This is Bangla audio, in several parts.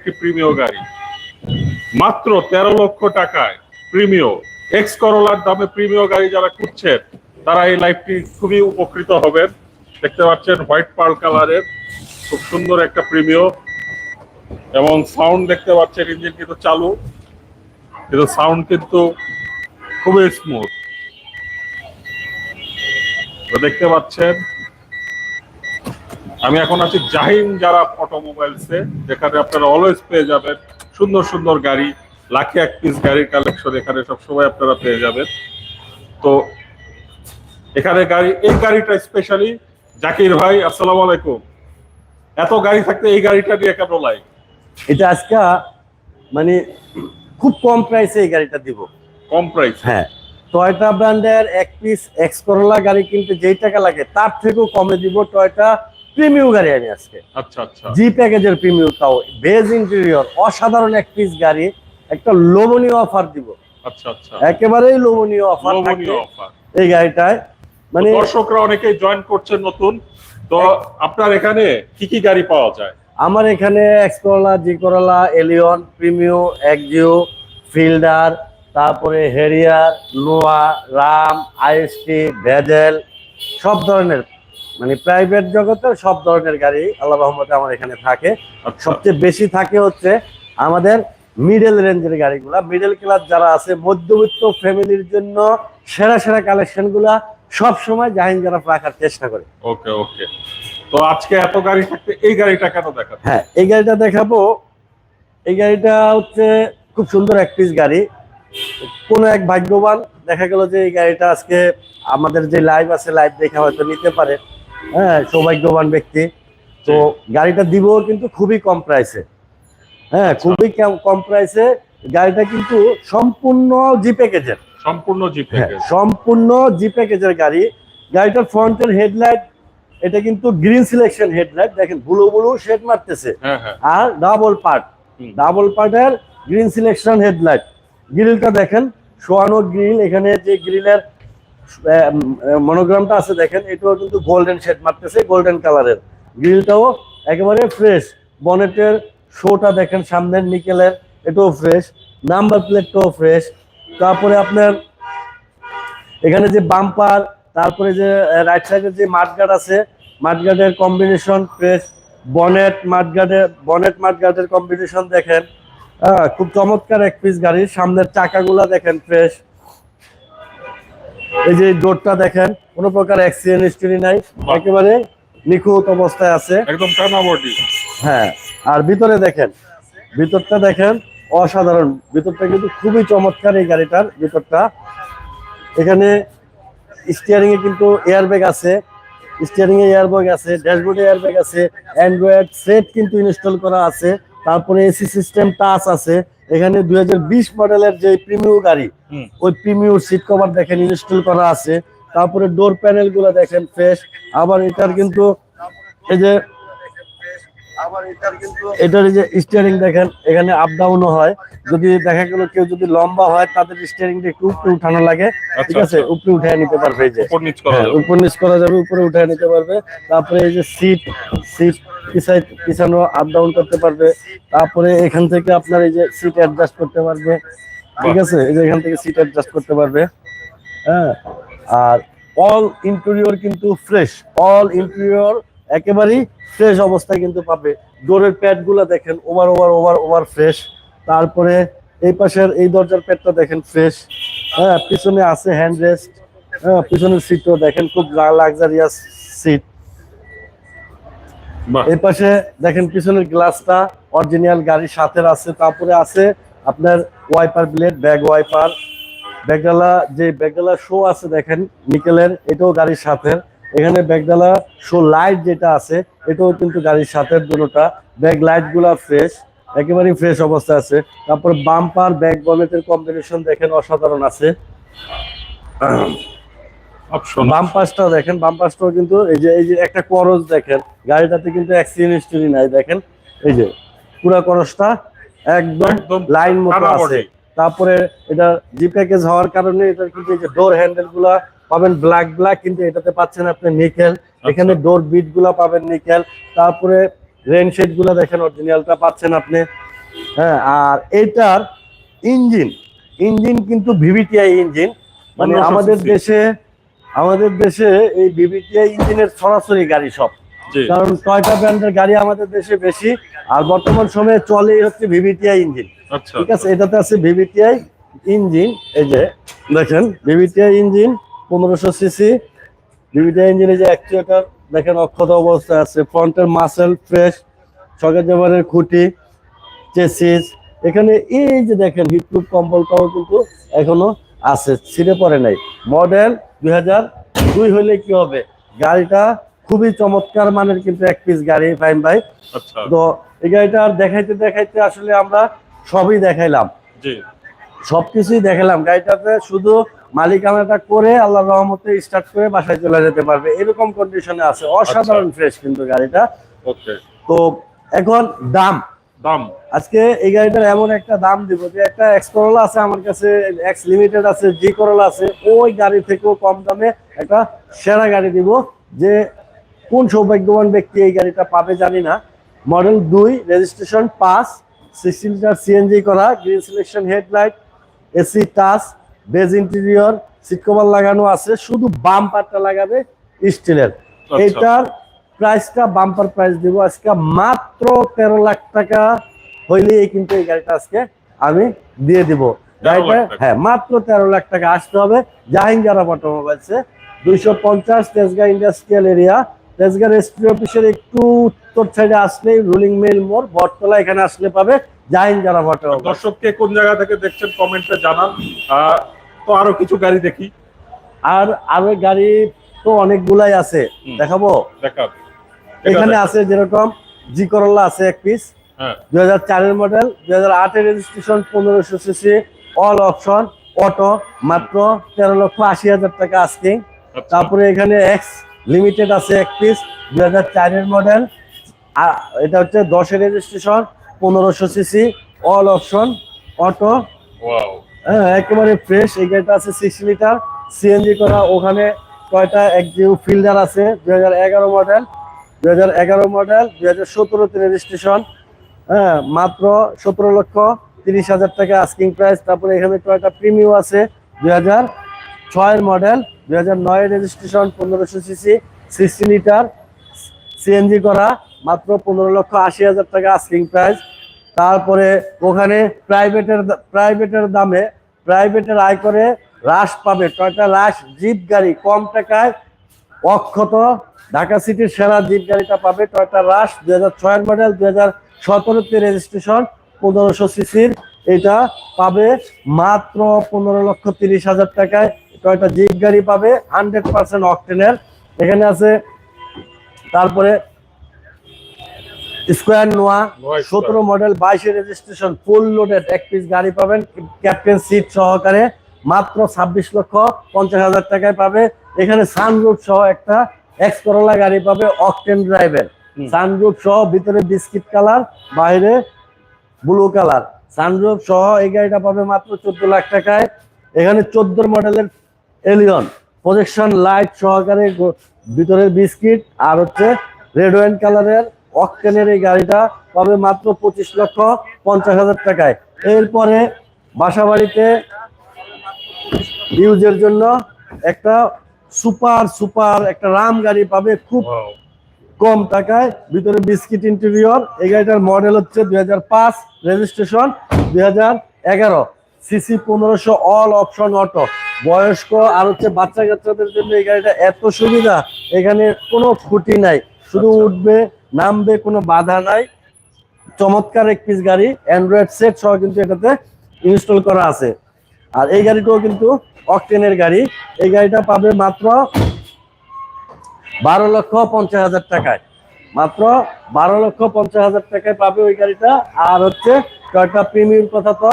একটি প্রিমিয় গাড়ি। মাত্র তেরো লক্ষ টাকায় প্রিমিয়। এক্স করোলার দামে প্রিমিয় গাড়ি যারা খুঁজছেন, তারা এই লাইফটি খুবই উপকৃত হবেন। দেখতে পাচ্ছেন হোয়াইট পার্ল কালারের খুব সুন্দর একটা প্রিমিয়। এবং সাউন্ড দেখতে পাচ্ছেন ইঞ্জিন কিন্তু চালু। কিন্তু সাউন্ড কিন্তু খুবই স্মুথ দেখতে পাচ্ছেন আমি এখন আছি জাহিন যারা অটোমোবাইলসে যেখানে আপনারা অলওয়েজ পেয়ে যাবেন সুন্দর সুন্দর গাড়ি লাখে এক পিস গাড়ির কালেকশন এখানে সবসময় আপনারা পেয়ে যাবেন। তো এখানে গাড়ি এই গাড়িটা স্পেশালি জাকির ভাই আসসালামু আলাইকুম। এত গাড়ি থাকতে এই গাড়িটা নিয়ে কেন লাই এটা আজকে মানে খুব কম প্রাইসে এই গাড়িটা দিব। কম প্রাইস হ্যাঁ। টয়টা ব্র্যান্ডের এক পিস এক্স করোলা গাড়ি কিনতে যেই টাকা লাগে তার থেকেও কমে দিব। টয়টা প্রিমিয়াম গাড়ি আমি আজকে। আচ্ছা আচ্ছা। জি প্যাকেজের প্রিমিয়াম তাও। বেজ ইন্টেরিয়র অসাধারণ এক পিস গাড়ি। একটা লোভনীয় অফার দিব। আচ্ছা আচ্ছা। একেবারেই লোভনীয় অফার অফার এই গাড়িটায়। মানে দর্শকরা অনেকেই জয়েন করছেন নতুন। তো আপনার এখানে কি কি গাড়ি পাওয়া যায়? আমার এখানে X Corolla G Corolla Allion Premio Axio Fielder তারপরে Harrier Noah Raum IST Vezel সব ধরনের। মানে প্রাইভেট জগতের সব ধরনের গাড়ি আল্লাহ রহমতে আমার এখানে থাকে। আচ্ছা। সবচেয়ে বেশি থাকে হচ্ছে আমাদের মিডল রেঞ্জের গাড়িগুলা। মিডল ক্লাস যারা আছে মধ্যবিত্ত ফ্যামিলির জন্য সেরা সেরা কালেকশনগুলা সব সময় জাহিন যারা রাখার চেষ্টা করে। ওকে ওকে তো আজকে এত গাড়ি থাকতে এই গাড়িটা কেন দেখাচ্ছেন? হ্যাঁ এই গাড়িটা দেখাবো। এই গাড়িটা হচ্ছে খুব সুন্দর এক পিস গাড়ি। কোন এক ভাগ্যবান দেখা গেল যে এই গাড়িটা আজকে আমাদের যে লাইভ আছে লাইভ দেখে হয়তো নিতে পারে। হ্যাঁ সৌভাগ্যবান ব্যক্তি। তো গাড়িটা দিব কিন্তু খুবই কম প্রাইসে হ্যাঁ খুবই কম- প্রাইসে গাড়িটা কিন্তু সম্পূর্ণ জি প্যাকেজের সম্পূর্ণ জি হ্যাঁ, প্যাকেজ সম্পূর্ণ জি প্যাকেজের গাড়ি। গাড়িটার ফ্রন্টের হেডলাইট এটা কিন্তু গ্রিন সিলেকশন হেডলাইট দেখেন ব্লু ব্লু শেড মারতেছে। হ্যাঁ হ্যাঁ। আর ডাবল পার্ট। ডাবল পার্টের গ্রিন সিলেকশন হেডলাইট গ্রিলটা দেখেন সোয়ানো গ্রিল এখানে যে গ্রিলের মনোগ্রামটা আছে দেখেন, এটাও কিন্তু গোল্ডেন শেড মারতেছে গোল্ডেন কালারের গ্রিলটাও একেবারে ফ্রেশ বনেটের শোটা দেখেন সামনের নিকেলের, এটাও ফ্রেশ নাম্বার প্লেটটাও ফ্রেশ তারপরে আপনার এখানে যে বাম্পার তারপরে যে রাইট সাইডে যে মাঠগার্ড আছে মাঠগার্ডের কম্বিনেশন ফ্রেশ বনেট মাঠগার্ডের বনেট মাঠগার্ডের কম্বিনেশন দেখেন। হ্যাঁ খুব চমৎকার এক পিস গাড়ির, সামনের চাকাগুলা দেখেন ফ্রেশ এই যে ডোরটা দেখেন কোনো প্রকার অ্যাক্সিডেন্ট হিস্টরি নাই একেবারে নিখুঁত অবস্থায় আছে। একদম টানা বডি। হ্যাঁ আর ভিতরে দেখেন ভিতরটা দেখেন অসাধারণ। ভিতরটা কিন্তু খুবই চমৎকার এই গাড়িটার ভিতরটা। এখানে স্টিয়ারিং এ কিন্তু এয়ারব্যাগ আছে স্টিয়ারিং এ এয়ারব্যাগ আছে ড্যাশবোর্ডে এয়ারব্যাগ আছে অ্যান্ড্রয়েড সেট কিন্তু ইনস্টল করা আছে তারপরে এসি সিস্টেম টাচ আছে। এখানে দুই মডেলের যে প্রিমিউ গাড়ি। ওই প্রিমিউ সিট কভার দেখেন ইনস্টল করা আছে তারপরে ডোর প্যানেলগুলো দেখেন ফ্রেশ আবার এটার কিন্তু এই যে এটার এই যে স্টিয়ারিং দেখেন এখানে আপ ডাউনও হয়। যদি দেখা গেল কেউ যদি লম্বা হয় তাদের স্টিয়ারিংটা একটু উপরে উঠানো লাগে। ঠিক আচ্ছা, আছে? আচ্ছা। উপরে উঠে নিতে পারবে এই যে। উপর নিচ করা হ্যাঁ, যাবে। উপর নিচ করা যাবে উপরে উঠে নিতে পারবে। তারপরে এই যে সিট সিট পিছাই পিছানো আপ ডাউন করতে পারবে। তারপরে এখান থেকে আপনার এই যে সিট অ্যাডজাস্ট করতে পারবে। ঠিক আছে? এই যে এখান থেকে সিট অ্যাডজাস্ট করতে পারবে। হ্যাঁ? আর অল ইন্টেরিয়র কিন্তু ফ্রেশ অল ইন্টেরিয়র একেবারেই ফ্রেশ অবস্থায় কিন্তু পাবে। ডোরের প্যাডগুলা দেখেন over over over over fresh তারপরে এই পাশের এই দরজার প্যাডটা দেখেন ফ্রেশ হ্যাঁ পিছনে আছে হ্যান্ড রেস্ট হ্যাঁ পিছনের সিটও দেখেন খুব লাক্সারিয়াস সিট এই পাশে দেখেন পিছনের গ্লাসটা অরিজিনাল গাড়ির সাথে আছে। তারপরে আছে আপনার ওয়াইপার ব্লেড ব্যাগ ওয়াইপার ব্যাগডালা যে ব্যাগডালা শো আছে দেখেন নিকেলের এটাও গাড়ির সাথে এখানে ব্যাগডালা শো লাইট যেটা আছে এটাও কিন্তু গাড়ির সাথে দুটোটা। ব্যাগ লাইটগুলা ফ্রেশ একেবারেই ফ্রেশ অবস্থা আছে। তারপর বাম্পার ব্যাগ বনেটের কম্বিনেশন দেখেন অসাধারণ আছে। অপশন বাম পাশটাও দেখেন বাম পাশটাও কিন্তু এই যে এই যে একটা করজ দেখেন গাড়িটাতে কিন্তু অ্যাক্সিডেন্ট হিস্টরি নাই দেখেন। এই যে পুরা করজটা একদম একদম লাইন মতো আছে। তারপরে এটা জি প্যাকেজ হওয়ার কারণে এটা কিন্তু এই যে ডোর হ্যান্ডেলগুলা পাবেন ব্ল্যাক ব্ল্যাক কিন্তু এটাতে পাচ্ছেন আপনি নিকেল এখানে ডোর বিটগুলা পাবেন নিকেল তারপরে রেন শেডগুলা দেখেন অরিজিনালটা পাচ্ছেন আপনি। হ্যাঁ আর এটার ইঞ্জিন ইঞ্জিন কিন্তু ভিভিটিআই ইঞ্জিন মানে আমাদের দেশে আমাদের দেশে এই ভিভিটিআই ইঞ্জিনের সরাসরি গাড়ি সব। কারণ টয়টা ব্র্যান্ডের গাড়ি আমাদের দেশে বেশি আর বর্তমান সময়ে চলে হচ্ছে ভিভিটিআই ইঞ্জিন আচ্ছা। ঠিক আছে এটাতে আছে ভিভিটিআই ইঞ্জিন এই যে দেখেন ভিভিটিআই ইঞ্জিন পনেরোশো সিসি ভিভিটিআই ইঞ্জিনে যে অ্যাকচুয়েটার দেখেন অক্ষত অবস্থায় আছে। ফ্রন্টের মাসেল ফ্রেশ ছকের জামানের খুঁটি চেসিস এখানে এই যে দেখেন হিটপ্রুফ কম্বলটাও কিন্তু এখনও আছে ছিঁড়ে পড়ে নাই। মডেল দুই হাজার দুই হলে কি হবে? গাড়িটা খুবই চমৎকার মানের কিন্তু এক পিস গাড়ি ফাইন ভাই। আচ্ছা। তো এই গাড়িটা আর দেখাইতে দেখাইতে আসলে আমরা সবই দেখাইলাম। সবকিছুই দেখালাম গাড়িটাতে শুধু মালিকানাটা করে আল্লাহ রহমতে স্টার্ট করে বাসায় চলে যেতে পারবে। এরকম কন্ডিশনে আছে। অসাধারণ ফ্রেশ কিন্তু গাড়িটা। ওকে তো এখন দাম। দাম। আজকে এই গাড়িটার এমন একটা দাম দিব যে একটা এক্স করোলা আছে আমার কাছে এক্স লিমিটেড আছে জি করোলা আছে ওই গাড়ি থেকেও কম দামে একটা সেরা গাড়ি দিব যে কোন সৌভাগ্যবান ব্যক্তি এই গাড়িটা পাবে জানি না। মডেল দুই রেজিস্ট্রেশন পাঁচ সিক্সটি লিটার সিএনজি করা green selection headlight AC touch beige interior seat cover লাগানো আছে শুধু বাম পার্টটা লাগাবে স্টিলের। এটার প্রাইসটা বাম্পার প্রাইস দিব আজকে মাত্র তেরো লাখ টাকা। হইলেই কিন্তু এই গাড়িটা আজকে আমি দিয়ে দিব। গাড়িটা হ্যাঁ মাত্র তেরো লাখ টাকা আসতে হবে। জাহিঙ্গারা অটোমোবাইলসে দুইশো পঞ্চাশ Tejgaon industrial area Tejgaon registry অফিসের একটু উত্তর সাইডে আসলেই রুলিং মিল মোড় বটতলা এখানে আসলে পাবে জাহিঙ্গারা অটোমোবাইল দর্শককে কোন জায়গা থেকে দেখছেন কমেন্টে জানান। তো আরও কিছু গাড়ি দেখি। আর আরও গাড়ি তো অনেকগুলাই আছে। দেখাবো? এখানে আছে যেরকম জি করল্লা আছে এক পিস হ্যাঁ। দুই হাজার চারের মডেল দুই হাজার আটের রেজিস্ট্রেশন পনেরোশো সিসি অল অপশন অটো মাত্র তেরো লক্ষ আশি হাজার টাকা আস্কিং আচ্ছা। তারপরে এখানে এক্স লিমিটেড আছে এক পিস দুই হাজার চারের মডেল এটা হচ্ছে দশের রেজিস্ট্রেশন পনেরোশো সিসি অল অপশন অটো হ্যাঁ একেবারে ফ্রেশ এই গাড়িটা আছে সিক্স লিটার সিএনজি করা। ওখানে কয়টা একজিউ ফিল্ডার আছে? দুই হাজার এগারো মডেল দুই হাজার এগারো মডেল দুই হাজার সতেরোতে রেজিস্ট্রেশন হ্যাঁ মাত্র সতেরো লক্ষ তিরিশ হাজার টাকা আস্কিং প্রাইস তারপরে এখানে কয়টা প্রিমিয়াম আছে? দুই হাজার ছয়ের মডেল দুই হাজার নয়ের রেজিস্ট্রেশন পনেরোশো সিসি সিক্সটি লিটার সিএনজি করা। মাত্র পনেরো লক্ষ আশি হাজার টাকা আস্কিং প্রাইস তারপরে ওখানে প্রাইভেটের প্রাইভেটের দামে প্রাইভেটের আয় করে হ্রাস পাবে। টয়টা হ্রাস জিপ গাড়ি, কম টাকায় অক্ষত ঢাকা সিটির সেরা জিপ গাড়িটা পাবে। টয়টা রাশ দুই হাজার ছয়ের মডেল দুই হাজার সতেরোতে রেজিস্ট্রেশন পনেরোশো সিসির। এটা পাবে মাত্র পনেরো লক্ষ তিরিশ হাজার টাকায়। টয়টা জিপ গাড়ি পাবে হান্ড্রেড পার্সেন্ট অকটেনের। এখানে আছে, তারপরে স্কোয়ার নোয়া। সতেরো মডেল বাইশে রেজিস্ট্রেশন ফুল লোডেড এক পিস গাড়ি পাবেন ক্যাপ্টেন সিট সহকারে মাত্র ছাব্বিশ লক্ষ পঞ্চাশ হাজার টাকায় পাবে এখানে সানরুফ সহ একটা এক্স করোলা গাড়ি পাবে অকটেন ড্রাইভের হুম। সানরুফ সহ ভিতরে বিস্কিট কালার বাইরে ব্লু কালার সানরুফ সহ এই গাড়িটা পাবে মাত্র চোদ্দ লাখ টাকায় এখানে চোদ্দ মডেলের এলিয়ন প্রজেকশন লাইট সহকারে ভিতরের বিস্কিট আর হচ্ছে রেড ওয়াইন কালারের অকটেনের এই গাড়িটা পাবে মাত্র পঁচিশ লক্ষ পঞ্চাশ হাজার টাকায়। এরপরে বাসা বাড়িতে ইউজের জন্য একটা সুপার সুপার একটা রাম গাড়ি পাবে খুব কম টাকায়। ভিতরে বিস্কিট ইন্টেরিয়র এই গাড়িটার মডেল হচ্ছে দুই হাজার পাঁচ রেজিস্ট্রেশন দুই হাজার এগারো। সিসি পনেরোশো অল অপশন অটো বয়স্ক আর হচ্ছে বাচ্চা কাচ্চাদের জন্য এই গাড়িটা এত সুবিধা এখানে কোনো খুঁটি নাই। শুধু আচ্ছা। উঠবে নামবে কোনো বাধা নাই। চমৎকার এক পিস গাড়ি অ্যান্ড্রয়েড সেট সহ কিন্তু এটাতে ইনস্টল করা আছে। আর এই গাড়িটাও কিন্তু অকটেনের গাড়ি। এই গাড়িটা পাবে মাত্র বারো লক্ষ পঞ্চাশ হাজার টাকায়। মাত্র বারো লক্ষ পঞ্চাশ হাজার টাকায় পাবে ওই গাড়িটা। আর হচ্ছে টয়টা প্রিমিয়ার কথা তো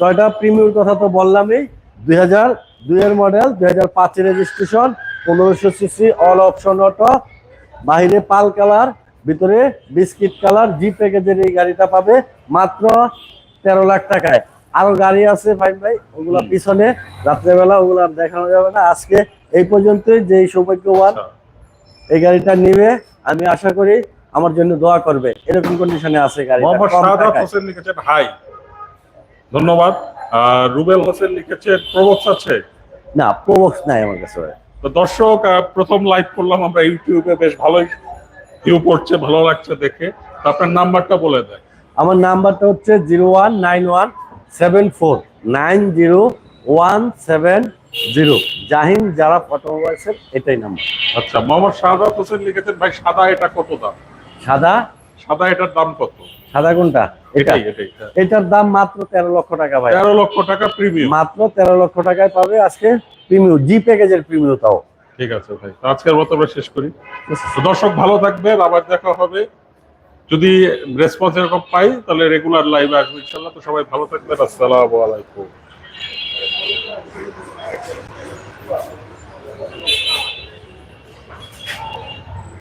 টয়টা প্রিমিয়ার কথা তো বললামই। দুই হাজার দুইয়ের মডেল দুই হাজার পাঁচের রেজিস্ট্রেশন পনেরোশো সিসি অল অপশন অটো বাইরে পাল কালার ভিতরে বিস্কিট কালার জি প্যাকেজের এই গাড়িটা পাবে মাত্র তেরো লাখ টাকায়। আরও গাড়ি আছে ভাই ভাই ওগুলা। পিছনে রাত্রেবেলা ওগুলো দেখানো যাবে না। আজকে এই পর্যন্তই যেই সৌভাগ্যবান আচ্ছা। এই গাড়িটা নিবে। আমি আশা করি আমার জন্য দোয়া করবে। এরকম কন্ডিশনে আছে গাড়ি হাই ধন্যবাদ। আর রুবেল হোসেন লিখেছে প্রবক্স আছে? না প্রবক্স নাই আমার কাছে। তো দর্শক প্রথম লাইভ করলাম আমরা ইউটিউবে বেশ ভালোই ভিউ পড়ছে ভালো লাগছে দেখে। আপনার নাম্বারটা বলে দেয় আমার নাম্বারটা হচ্ছে zero one nine one seven four nine zero one seven zero. Jahin যারা অটোমোবাইলসের এটাই নাম্বার। আচ্ছা মোহাম্মদ শাহাদাত হোসেন লিখেছেন ভাই সাদা এটা কত দাম? সাদা? সাদা এটার দাম কত? সাদা কোনটা? এটা। হ্যাঁ। এটার দাম মাত্র তেরো লক্ষ টাকা ভাই। তেরো লক্ষ টাকা প্রিমিয়াম মাত্র তেরো লক্ষ টাকায় পাবে আজকে প্রিমিয়াম জি প্যাকেজের প্রিমিয়াম তাও। ঠিক আছে ভাই আজকের মতো আমরা শেষ করি। দর্শক ভালো থাকবেন আবার দেখা হবে। যদি রেসপন্স এরকম পাই তাহলে রেগুলার লাইভে আসব ইনশাল্লাহ। তো সবাই ভালো থাকবেন আসসালামু আলাইকুম।